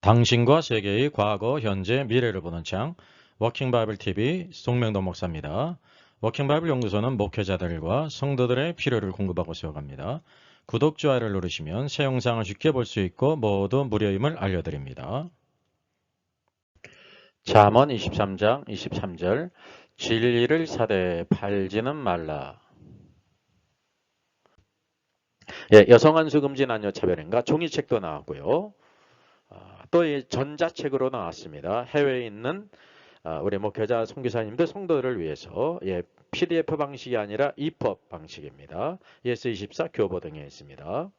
당신과 세계의 과거, 현재, 미래를 보는 창 워킹 바이블 TV 송명도 목사입니다. 워킹 바이블 연구소는 목회자들과 성도들의 필요를 공급하고 세워갑니다. 구독, 좋아요를 누르시면 새 영상을 쉽게 볼 수 있고 모두 무료임을 알려드립니다. 잠언 23장 23절 진리를 사대 팔지는 말라. 예, 여성 한수 금지 남녀 차별인가 종이책도 나왔고요. 아, 또이 전자책으로 나왔습니다. 해외에 있는 아, 우리 목회자 선교사님들 성도들을 위해서 예, PDF 방식이 아니라 EPUB 방식입니다. ES24 교보 등에 있습니다.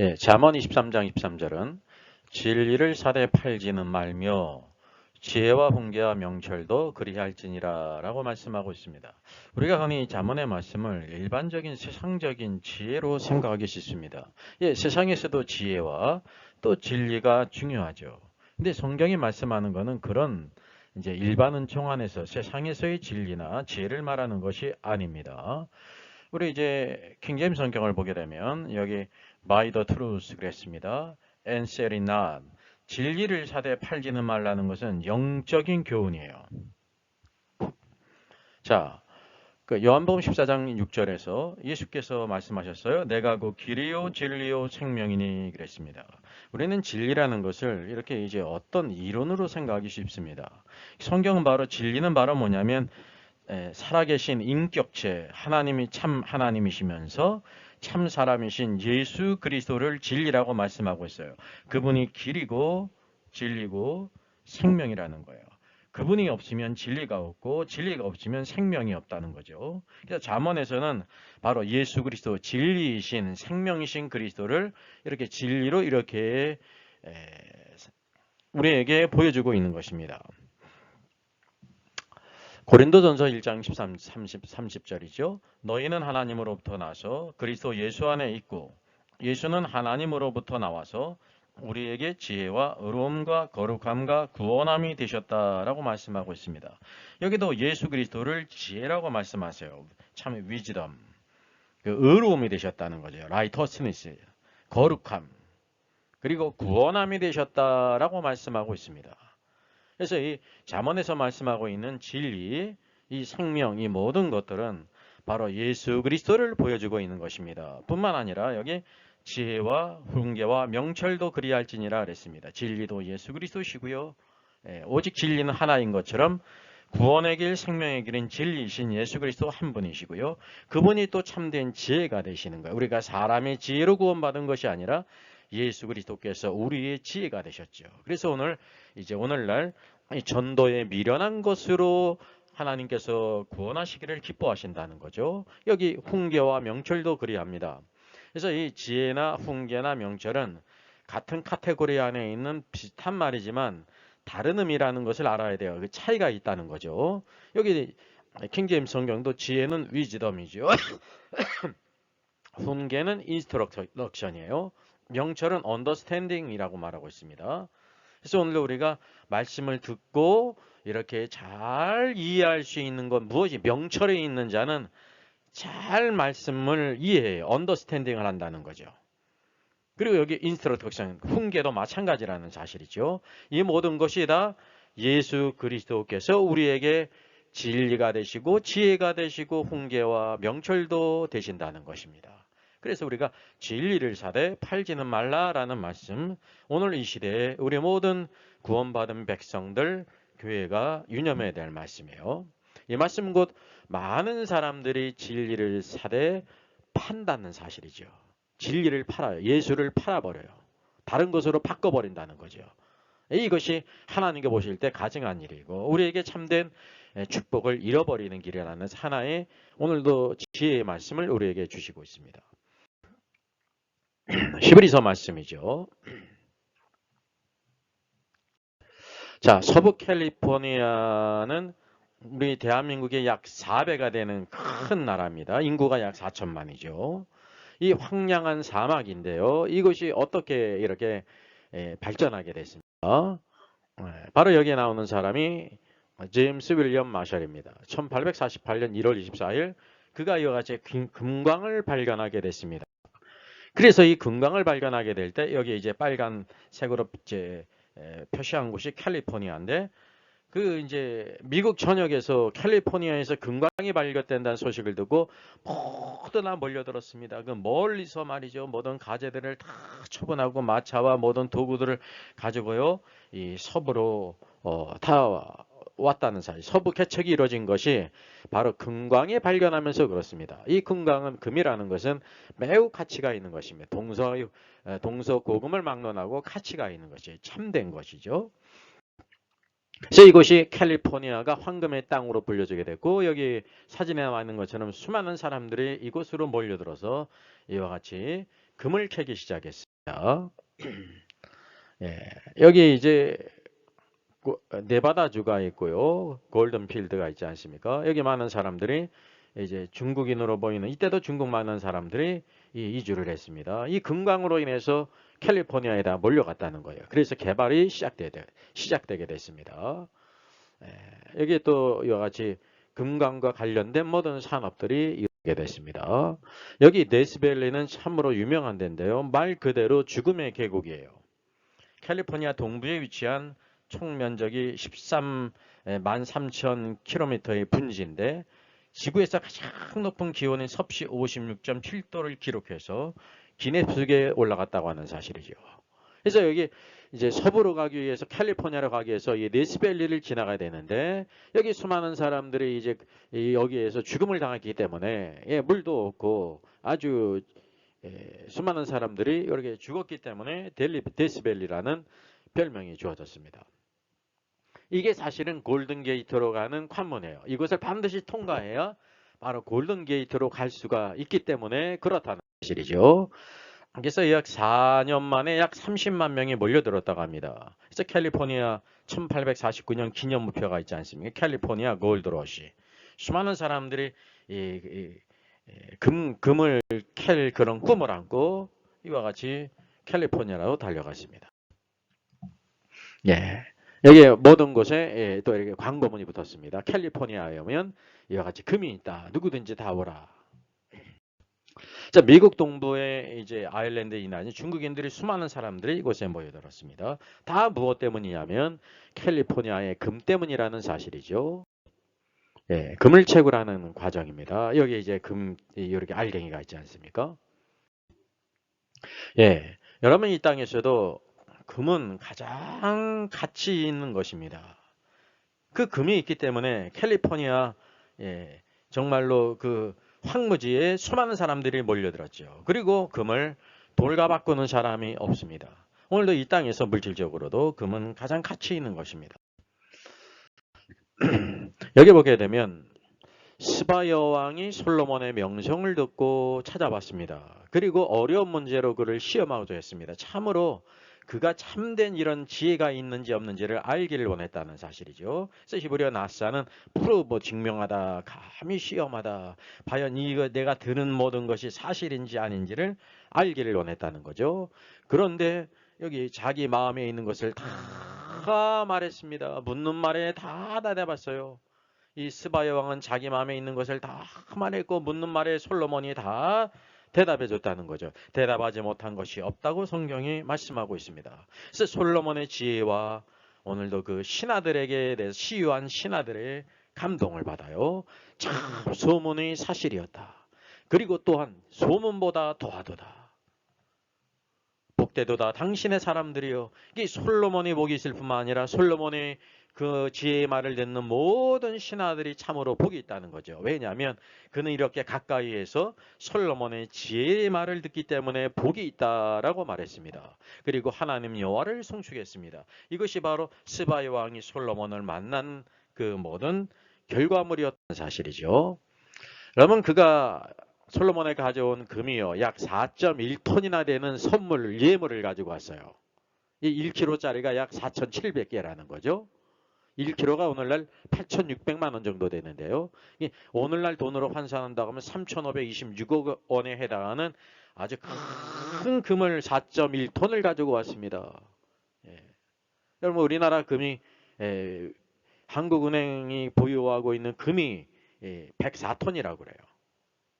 예, 잠언 23장 23절은 진리를 사대 팔지는 말며 지혜와 훈계와 명철도 그리할지니라 라고 말씀하고 있습니다. 우리가 흔히 자문의 말씀을 일반적인 세상적인 지혜로 생각하기 쉽습니다. 예, 세상에서도 지혜와 또 진리가 중요하죠. 근데 성경이 말씀하는 것은 그런 이제 일반 은총 안에서 세상에서의 진리나 지혜를 말하는 것이 아닙니다. 우리 이제 킹제임 성경을 보게 되면 여기 by the truth 그랬습니다. and say it not. 진리를 사대 팔지는 말라는 것은 영적인 교훈이에요. 자, 그 요한복음 14장 6절에서 예수께서 말씀하셨어요. 내가 그 길이요 진리요 생명이니 그랬습니다. 우리는 진리라는 것을 이렇게 이제 어떤 이론으로 생각하기 쉽습니다. 성경은 바로 진리는 바로 뭐냐면 에, 살아계신 인격체 하나님이 참 하나님이시면서 참 사람이신 예수 그리스도를 진리라고 말씀하고 있어요. 그분이 길이고 진리고 생명이라는 거예요. 그분이 없으면 진리가 없고 진리가 없으면 생명이 없다는 거죠. 그래서 잠언에서는 바로 예수 그리스도 진리이신 생명이신 그리스도를 이렇게 진리로 이렇게 우리에게 보여주고 있는 것입니다. 고린도전서 1장 13, 30, 30절이죠. 너희는 하나님으로부터 나서 그리스도 예수 안에 있고 예수는 하나님으로부터 나와서 우리에게 지혜와 의로움과 거룩함과 구원함이 되셨다라고 말씀하고 있습니다. 여기도 예수 그리스도를 지혜라고 말씀하세요. 참 위즈덤, 그 의로움이 되셨다는 거죠. 라이터스니스, 거룩함, 그리고 구원함이 되셨다라고 말씀하고 있습니다. 그래서 이 잠언에서 말씀하고 있는 진리, 이 생명, 이 모든 것들은 바로 예수 그리스도를 보여주고 있는 것입니다. 뿐만 아니라 여기 지혜와 훈계와 명철도 그리할지니라 그랬습니다. 진리도 예수 그리스도시고요. 예, 오직 진리는 하나인 것처럼 구원의 길, 생명의 길은 진리이신 예수 그리스도 한 분이시고요. 그분이 또 참된 지혜가 되시는 거예요. 우리가 사람의 지혜로 구원받은 것이 아니라 예수 그리스도께서 우리의 지혜가 되셨죠. 그래서 오늘 이제 오늘날 전도에 미련한 것으로 하나님께서 구원하시기를 기뻐하신다는 거죠. 여기 훈계와 명철도 그리합니다. 그래서 이 지혜나 훈계나 명철은 같은 카테고리 안에 있는 비슷한 말이지만 다른 의미라는 것을 알아야 돼요. 그 차이가 있다는 거죠. 여기 킹제임 성경도 지혜는 위즈덤이죠. 훈계는 인스트럭션이에요. 명철은 언더스탠딩이라고 말하고 있습니다. 그래서 오늘 우리가 말씀을 듣고 이렇게 잘 이해할 수 있는 건 무엇이 명철에 있는 자는 잘 말씀을 이해해요. 언더스탠딩을 한다는 거죠. 그리고 여기 인스트럭션, 훈계도 마찬가지라는 사실이죠. 이 모든 것이 다 예수 그리스도께서 우리에게 진리가 되시고 지혜가 되시고 훈계와 명철도 되신다는 것입니다. 그래서 우리가 진리를 사되 팔지는 말라라는 말씀 오늘 이 시대에 우리 모든 구원받은 백성들 교회가 유념해야 될 말씀이에요. 이 말씀 곧 많은 사람들이 진리를 사되 판다는 사실이죠. 진리를 팔아요. 예수를 팔아버려요. 다른 것으로 바꿔버린다는 거죠. 이것이 하나님께 보실 때 가증한 일이고 우리에게 참된 축복을 잃어버리는 길이라는 하나의 오늘도 지혜의 말씀을 우리에게 주시고 있습니다. 히브리서 말씀이죠. 자, 서부 캘리포니아는 우리 대한민국의 약 4배가 되는 큰 나라입니다. 인구가 약 4천만이죠. 이 황량한 사막인데요. 이것이 어떻게 이렇게 발전하게 됐습니까? 바로 여기에 나오는 사람이 제임스 윌리엄 마셜입니다. 1848년 1월 24일 그가 이와 같이 금광을 발견하게 됐습니다. 그래서 이 금강을 발견하게 될 때 여기 이제 빨간색으로 이제 에, 표시한 곳이 캘리포니아인데 그 이제 미국 전역에서 캘리포니아에서 금광이 발견된다는 소식을 듣고 모두 다 몰려들었습니다. 그 멀리서 말이죠. 모든 가재들을 다 처분하고 마차와 모든 도구들을 가지고요. 이 서부로 어, 다 왔다는 사실. 서부 개척이 이루어진 것이 바로 금광이 발견하면서 그렇습니다. 이 금광은 금이라는 것은 매우 가치가 있는 것입니다. 동서 동서 고금을 막론하고 가치가 있는 것이 참된 것이죠. 그래서 이곳이 캘리포니아가 황금의 땅으로 불려지게 됐고 여기 사진에 나와 있는 것처럼 수많은 사람들이 이곳으로 몰려들어서 이와 같이 금을 캐기 시작했습니다. 예, 여기 이제 네바다주가 있고요. 골든필드가 있지 않습니까? 여기 많은 사람들이 이제 중국인으로 보이는 이때도 중국 많은 사람들이 이주를 했습니다. 이 금강으로 인해서 캘리포니아에다 몰려갔다는 거예요. 그래서 개발이 시작되게, 시작되게 됐습니다. 예, 여기 또 이와 같이 금강과 관련된 모든 산업들이 이루게 됐습니다. 여기 네스밸리는 참으로 유명한 데인데요. 말 그대로 죽음의 계곡이에요. 캘리포니아 동부에 위치한 총 면적이 13만 3천 킬로미터의 분지인데 지구에서 가장 높은 기온인 섭씨 56.7도를 기록해서 기네스북에 올라갔다고 하는 사실이죠. 그래서 여기 이제 서부로 가기 위해서 캘리포니아로 가기 위해서 이 네스밸리를 지나가야 되는데 여기 수많은 사람들이 이제 여기에서 죽음을 당했기 때문에 예, 물도 없고 아주 예, 수많은 사람들이 이렇게 죽었기 때문에 델리, 데스밸리라는 별명이 주어졌습니다. 이게 사실은 골든 게이트로 가는 관문이에요. 이곳을 반드시 통과해야 바로 골든 게이트로 갈 수가 있기 때문에 그렇다는 사실이죠. 그래서 약 4년 만에 약 30만 명이 몰려들었다고 합니다. 그래서 캘리포니아 1849년 기념무표가 있지 않습니까? 캘리포니아 골드러시. 수많은 사람들이 이, 이, 이, 금, 금을 캘 그런 꿈을 안고 이와 같이 캘리포니아로 달려갔습니다. 예. 여기 모든 곳에 예, 또 이렇게 광고문이 붙었습니다. 캘리포니아에 오면 이와 같이 금이 있다. 누구든지 다 오라. 자, 미국 동부의 이제 아일랜드 이나니 중국인들이 수많은 사람들이 이곳에 모여들었습니다. 다 무엇 때문이냐면 캘리포니아의 금 때문이라는 사실이죠. 예, 금을 채굴하는 과정입니다. 여기 이제 금 이렇게 알갱이가 있지 않습니까? 예, 여러분 이 땅에서도 금은 가장 가치 있는 것입니다. 그 금이 있기 때문에 캘리포니아 예, 정말로 그 황무지에 수많은 사람들이 몰려들었죠. 그리고 금을 돌과 바꾸는 사람이 없습니다. 오늘도 이 땅에서 물질적으로도 금은 가장 가치 있는 것입니다. 여기 보게 되면 스바 여왕이 솔로몬의 명성을 듣고 찾아봤습니다. 그리고 어려운 문제로 그를 시험하고도 했습니다. 참으로 그가 참된 이런 지혜가 있는지 없는지를 알기를 원했다는 사실이죠. 그래서 히브리어 나사는 프로 뭐 증명하다, 감히 시험하다, 과연 이거 내가 들은 모든 것이 사실인지 아닌지를 알기를 원했다는 거죠. 그런데 여기 자기 마음에 있는 것을 다 말했습니다. 묻는 말에 다 대답했어요. 이 스바 여 왕은 자기 마음에 있는 것을 다 말했고 묻는 말에 솔로몬이 다 대답해 줬다는 거죠. 대답하지 못한 것이 없다고 성경이 말씀하고 있습니다. 그래서 솔로몬의 지혜와 오늘도 그 신하들에게 대해서 시유한 신하들의 감동을 받아요. 참 소문이 사실이었다. 그리고 또한 소문보다 더하도다. 복되도다. 당신의 사람들이요. 이 솔로몬이 복이 있을 뿐만 아니라 솔로몬의 그 지혜의 말을 듣는 모든 신하들이 참으로 복이 있다는 거죠. 왜냐하면 그는 이렇게 가까이에서 솔로몬의 지혜의 말을 듣기 때문에 복이 있다라고 말했습니다. 그리고 하나님 여호와를 송축했습니다. 이것이 바로 스바의 왕이 솔로몬을 만난 그 모든 결과물이었던 사실이죠. 여러분 그가 솔로몬에 가져온 금이요 약 4.1톤이나 되는 선물 예물을 가지고 왔어요. 이 1kg짜리가 약 4,700개라는 거죠. 1kg가 오늘날 8,600만 원 정도 되는데요. 오늘날 돈으로 환산한다고 하면 3,526억 원에 해당하는 아주 큰 금을 4.1톤을 가지고 왔습니다. 예. 여러분 우리나라 금이 예, 한국은행이 보유하고 있는 금이 예, 104톤이라고 그래요.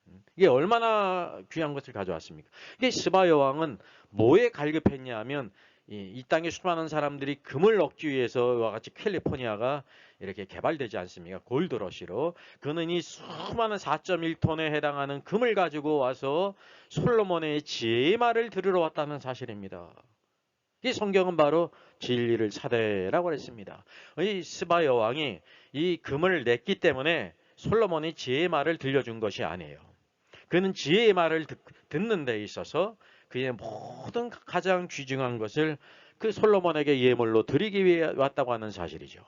음. 이게 얼마나 귀한 것을 가져왔습니까? 이게 스바 여왕은 뭐에 갈급했냐 하면 이, 이 땅에 수많은 사람들이 금을 얻기 위해서와 같이 캘리포니아가 이렇게 개발되지 않습니까? 골드러시로. 그는 이 수많은 4.1톤에 해당하는 금을 가지고 와서 솔로몬의 지혜의 말을 들으러 왔다는 사실입니다. 이 성경은 바로 진리를 사대라고 했습니다. 이 스바 여왕이 이 금을 냈기 때문에 솔로몬이 지혜의 말을 들려준 것이 아니에요. 그는 지혜의 말을 듣, 듣는 데 있어서 그의 모든 가장 귀중한 것을 그 솔로몬에게 예물로 드리기 위해 왔다고 하는 사실이죠.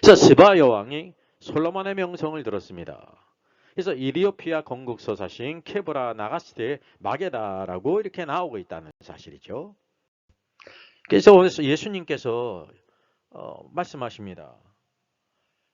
그래서 스바 여왕이 솔로몬의 명성을 들었습니다. 그래서 이리오피아 건국 서사신 케브라 나가스데 마게다라고 이렇게 나오고 있다는 사실이죠. 그래서 오늘 예수님께서 어, 말씀하십니다.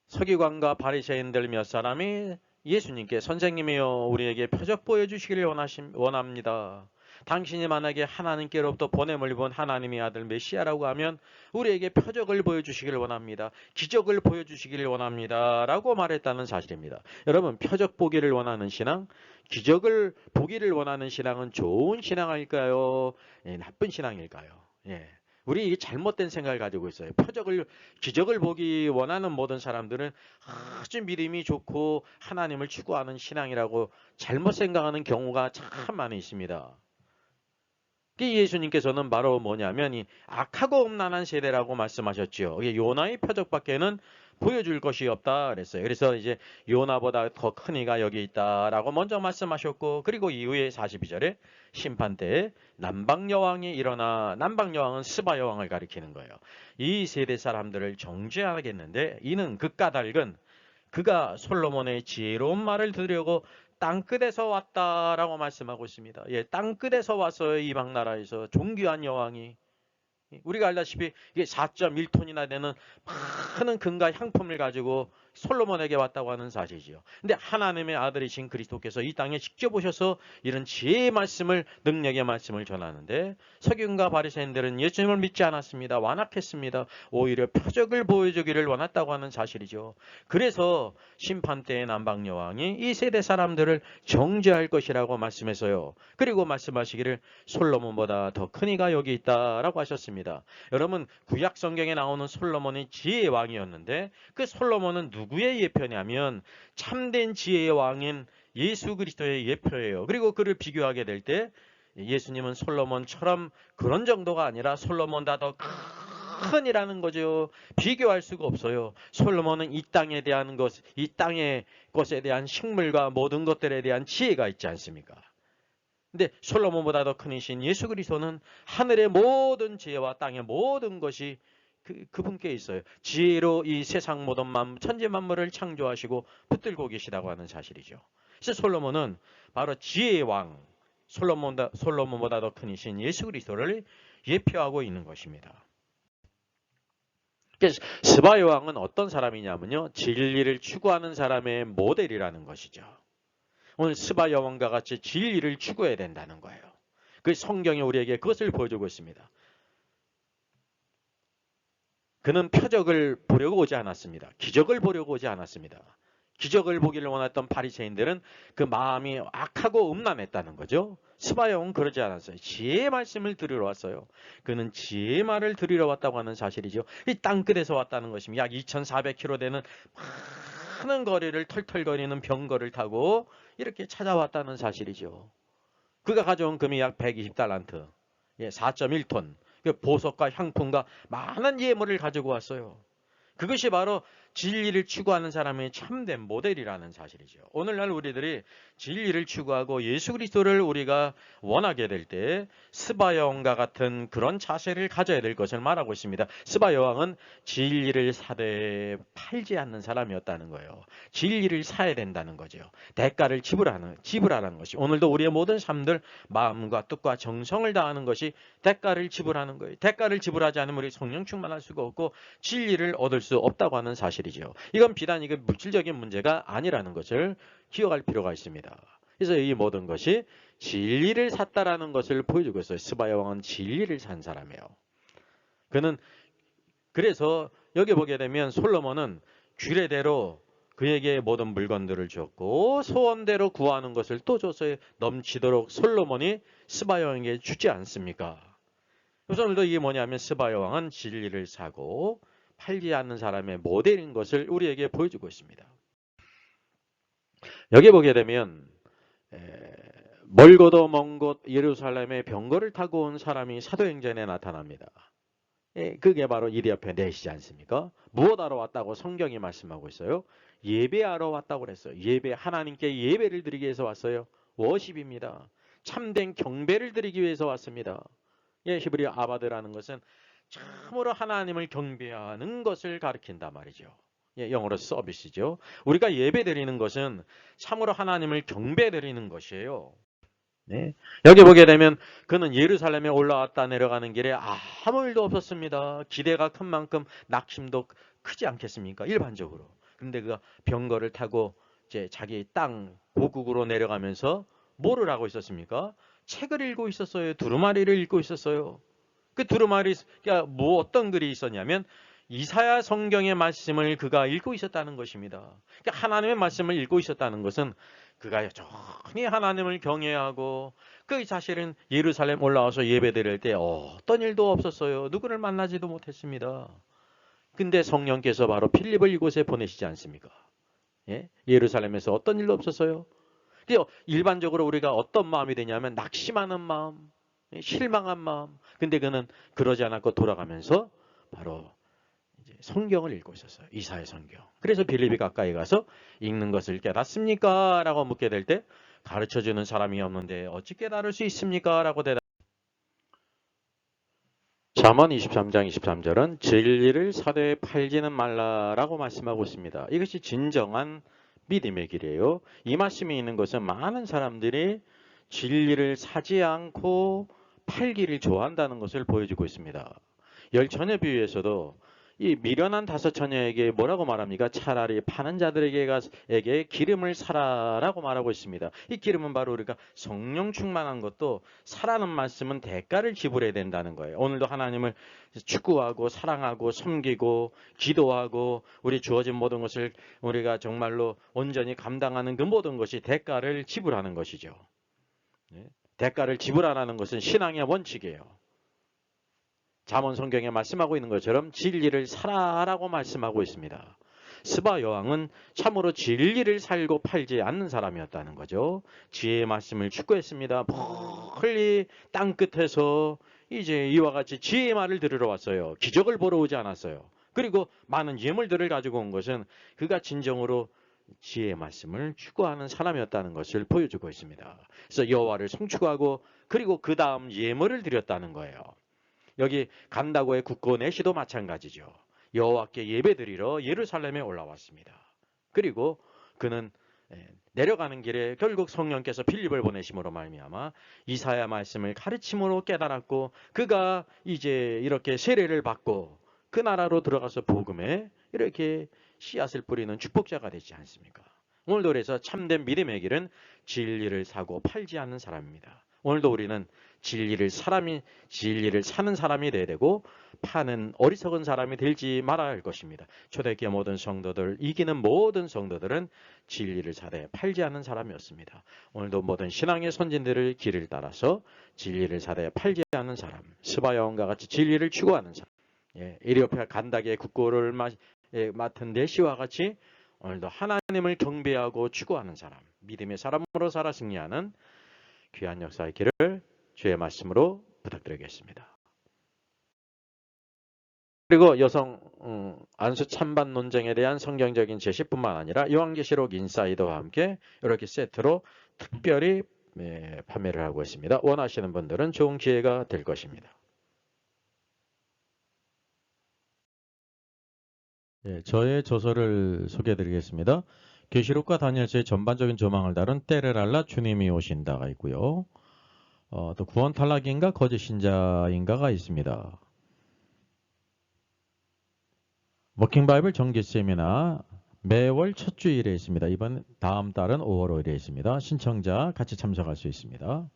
서기관과 바리새인들 몇 사람이 예수님께 선생님이여 우리에게 표적 보여주시기를 원하심, 원합니다. 당신이 만약에 하나님께로부터 보냄을 본 하나님의 아들 메시아라고 하면 우리에게 표적을 보여주시기를 원합니다. 기적을 보여주시기를 원합니다. 라고 말했다는 사실입니다. 여러분 표적 보기를 원하는 신앙, 기적을 보기를 원하는 신앙은 좋은 신앙일까요? 예, 나쁜 신앙일까요? 예. 우리 잘못된 생각을 가지고 있어요. 표적을, 기적을 보기 원하는 모든 사람들은 아주 믿음이 좋고 하나님을 추구하는 신앙이라고 잘못 생각하는 경우가 참 많이 있습니다. 예수님께서는 바로 뭐냐면 이 악하고 음란한 세대라고 말씀하셨죠. 이게 요나의 표적밖에는 보여줄 것이 없다 그랬어요. 그래서 이제 요나보다 더 큰 이가 여기 있다라고 먼저 말씀하셨고 그리고 이후에 42절에 심판 때 남방 여왕이 일어나 남방 여왕은 스바 여왕을 가리키는 거예요. 이 세대 사람들을 정죄하겠는데 이는 그 까 닭은 그가 솔로몬의 지혜로운 말을 들으려고 땅끝에서 왔다라고 말씀하고 있습니다. 예, 땅끝에서 와서 이방 나라에서 존귀한 여왕이 우리가 알다시피 이게 4.1톤이나 되는 많은 금과 향품을 가지고 솔로몬에게 왔다고 하는 사실이지요. 근데 하나님의 아들이신 그리스도께서 이 땅에 직접 오셔서 이런 지혜의 말씀을 능력의 말씀을 전하는데 석윤과 바리새인들은 예수님을 믿지 않았습니다. 완악했습니다. 오히려 표적을 보여주기를 원했다고 하는 사실이죠. 그래서 심판 때의 남방 여왕이 이 세대 사람들을 정죄할 것이라고 말씀해서요. 그리고 말씀하시기를 솔로몬보다 더 큰 이가 여기 있다라고 하셨습니다. 여러분 구약 성경에 나오는 솔로몬이 지혜의 왕이었는데 그 솔로몬은 누 누구의 예표냐면 참된 지혜의 왕인 예수 그리스도의 예표예요. 그리고 그를 비교하게 될 때 예수님은 솔로몬처럼 그런 정도가 아니라 솔로몬보다 더 큰이라는 거죠. 비교할 수가 없어요. 솔로몬은 이 땅에 대한 것, 이 땅의 것에 대한 식물과 모든 것들에 대한 지혜가 있지 않습니까? 근데 솔로몬보다 더 큰이신 예수 그리스도는 하늘의 모든 지혜와 땅의 모든 것이 그, 그분께 있어요. 지혜로 이 세상 모든 만, 천지 만물을 창조하시고 붙들고 계시다고 하는 사실이죠. 그래서 솔로몬은 바로 지혜의 왕, 솔로몬보다, 솔로몬보다 더 큰 이신 예수 그리스도를 예표하고 있는 것입니다. 그래서 스바의 왕은 어떤 사람이냐면요. 진리를 추구하는 사람의 모델이라는 것이죠. 오늘 스바 여왕과 같이 진리를 추구해야 된다는 거예요. 그 성경이 우리에게 그것을 보여주고 있습니다. 그는 표적을 보려고 오지 않았습니다. 기적을 보려고 오지 않았습니다. 기적을 보기를 원했던 바리새인들은 그 마음이 악하고 음란했다는 거죠. 스바영은 그러지 않았어요. 지혜의 말씀을 들으러 왔어요. 그는 지혜의 말을 들으러 왔다고 하는 사실이죠. 이 땅끝에서 왔다는 것입니다. 약 2,400km 되는 많은 거리를 털털거리는 병거를 타고 이렇게 찾아왔다는 사실이죠. 그가 가져온 금이 약 120달란트, 예, 4.1톤. 그 보석과 향품과 많은 예물을 가지고 왔어요. 그것이 바로 진리를 추구하는 사람의 참된 모델이라는 사실이죠. 오늘날 우리들이 진리를 추구하고 예수 그리스도를 우리가 원하게 될 때 스바 여왕과 같은 그런 자세를 가져야 될 것을 말하고 있습니다. 스바 여왕은 진리를 사되 팔지 않는 사람이었다는 거예요. 진리를 사야 된다는 거죠. 대가를 지불하는 지불하라는 것이 오늘도 우리의 모든 삶들 마음과 뜻과 정성을 다하는 것이 대가를 지불하는 거예요. 대가를 지불하지 않으면 우리 성령 충만할 수가 없고 진리를 얻을 수 없다고 하는 사실 이죠. 이건 비단 이게 물질적인 문제가 아니라는 것을 기억할 필요가 있습니다. 그래서 이 모든 것이 진리를 샀다라는 것을 보여주고 있어요. 스바야 왕은 진리를 산 사람이에요. 그는 그래서 여기 보게 되면 솔로몬은 규례대로 그에게 모든 물건들을 주었고 소원대로 구하는 것을 또 줘서 넘치도록 솔로몬이 스바 여왕에게 주지 않습니까? 그래서 오늘도 이게 뭐냐면 스바 여왕은 진리를 사고 팔지 않는 사람의 모델인 것을 우리에게 보여주고 있습니다. 여기 보게 되면 에, 멀고도 먼 곳 예루살렘에 병거를 타고 온 사람이 사도행전에 나타납니다. 예, 그게 바로 이리 옆에 넷이지 않습니까? 무엇하러 왔다고 성경이 말씀하고 있어요? 예배하러 왔다고 그랬어요. 예배 하나님께 예배를 드리기 위해서 왔어요. 워십입니다. 참된 경배를 드리기 위해서 왔습니다. 예, 히브리 아바드라는 것은 참으로 하나님을 경배하는 것을 가리킨다 말이죠. 예, 영어로 서비스죠. 우리가 예배 드리는 것은 참으로 하나님을 경배 드리는 것이에요. 네. 여기 보게 되면 그는 예루살렘에 올라왔다 내려가는 길에 아무 일도 없었습니다. 기대가 큰 만큼 낙심도 크지 않겠습니까? 일반적으로. 근데 그가 병거를 타고 이제 자기 땅 고국으로 내려가면서 뭐를 하고 있었습니까? 책을 읽고 있었어요. 두루마리를 읽고 있었어요. 그 두루마리 그러니까 뭐 어떤 글이 있었냐면 이사야 성경의 말씀을 그가 읽고 있었다는 것입니다. 그러니까 하나님의 말씀을 읽고 있었다는 것은 그가 여전히 하나님을 경외하고 그 사실은 예루살렘 올라와서 예배드릴 때 어떤 일도 없었어요. 누구를 만나지도 못했습니다. 근데 성령께서 바로 필립을 이곳에 보내시지 않습니까? 예? 예루살렘에서 어떤 일도 없었어요. 일반적으로 우리가 어떤 마음이 되냐면 낙심하는 마음, 예, 실망한 마음. 근데 그는 그러지 않았고 돌아가면서 바로 성경을 읽고 있었어요. 이사의 성경. 그래서 빌립이 가까이 가서 읽는 것을 깨닫습니까? 라고 묻게 될 때 가르쳐주는 사람이 없는데 어찌 깨달을 수 있습니까? 라고 대답 잠언 23장 23절은 진리를 사대에 팔지는 말라라고 말씀하고 있습니다. 이것이 진정한 믿음의 길이에요. 이 말씀이 있는 것은 많은 사람들이 진리를 사지 않고 팔기를 좋아한다는 것을 보여주고 있습니다. 열 처녀 비유에서도 이 미련한 다섯 처녀에게 뭐라고 말합니까? 차라리 파는 자들에게 기름을 사라라고 말하고 있습니다. 이 기름은 바로 우리가 성령 충만한 것도 사라는 말씀은 대가를 지불해야 된다는 거예요. 오늘도 하나님을 축구하고 사랑하고 섬기고 기도하고 우리 주어진 모든 것을 우리가 정말로 온전히 감당하는 그 모든 것이 대가를 지불하는 것이죠. 네? 대가를 지불 안 하는 것은 신앙의 원칙이에요. 잠언 성경에 말씀하고 있는 것처럼 진리를 살아라고 말씀하고 있습니다. 스바 여왕은 참으로 진리를 살고 팔지 않는 사람이었다는 거죠. 지혜의 말씀을 축구했습니다. 멀리 땅 끝에서 이제 이와 같이 지혜의 말을 들으러 왔어요. 기적을 보러 오지 않았어요. 그리고 많은 예물들을 가지고 온 것은 그가 진정으로 지혜의 말씀을 추구하는 사람이었다는 것을 보여주고 있습니다. 그래서 여호와를 송축하고 그리고 그 다음 예물을 드렸다는 거예요. 여기 간다고의 국고 내시도 마찬가지죠. 여호와께 예배드리러 예루살렘에 올라왔습니다. 그리고 그는 예, 내려가는 길에 결국 성령께서 필립을 보내심으로 말미암아 이사야 말씀을 가르침으로 깨달았고 그가 이제 이렇게 세례를 받고 그 나라로 들어가서 복음에 이렇게 씨앗을 뿌리는 축복자가 되지 않습니까? 오늘도 그래서 참된 믿음의 길은 진리를 사고 팔지 않는 사람입니다. 오늘도 우리는 진리를 사람이 진리를 사는 사람이 돼야 되고 파는 어리석은 사람이 되지 말아야 할 것입니다. 초대교회 모든 성도들 이기는 모든 성도들은 진리를 사대 팔지 않는 사람이었습니다. 오늘도 모든 신앙의 선진들을 길을 따라서 진리를 사대 팔지 않는 사람, 스바야원과 같이 진리를 추구하는 사람, 예, 이리 옆에 간다게 국고를 마, 예, 맡은 내시와 같이 오늘도 하나님을 경배하고 추구하는 사람, 믿음의 사람으로 살아 승리하는 귀한 역사의 길을 주의 말씀으로 부탁드리겠습니다. 그리고 여성 음, 안수 찬반 논쟁에 대한 성경적인 제시뿐만 아니라 요한계시록 인사이드와 함께 이렇게 세트로 특별히 예, 판매를 하고 있습니다. 원하시는 분들은 좋은 기회가 될 것입니다. 예, 저의 저서를 소개해드리겠습니다. 계시록과 다니엘서의 전반적인 조망을 다룬 때를 알라 주님이 오신다가 있고요. 어, 또 구원 탈락인가 거짓 신자인가가 있습니다. 워킹 바이블 정기 세미나 매월 첫 주일에 있습니다. 이번 다음 달은 5월 5일에 있습니다. 신청자 같이 참석할 수 있습니다.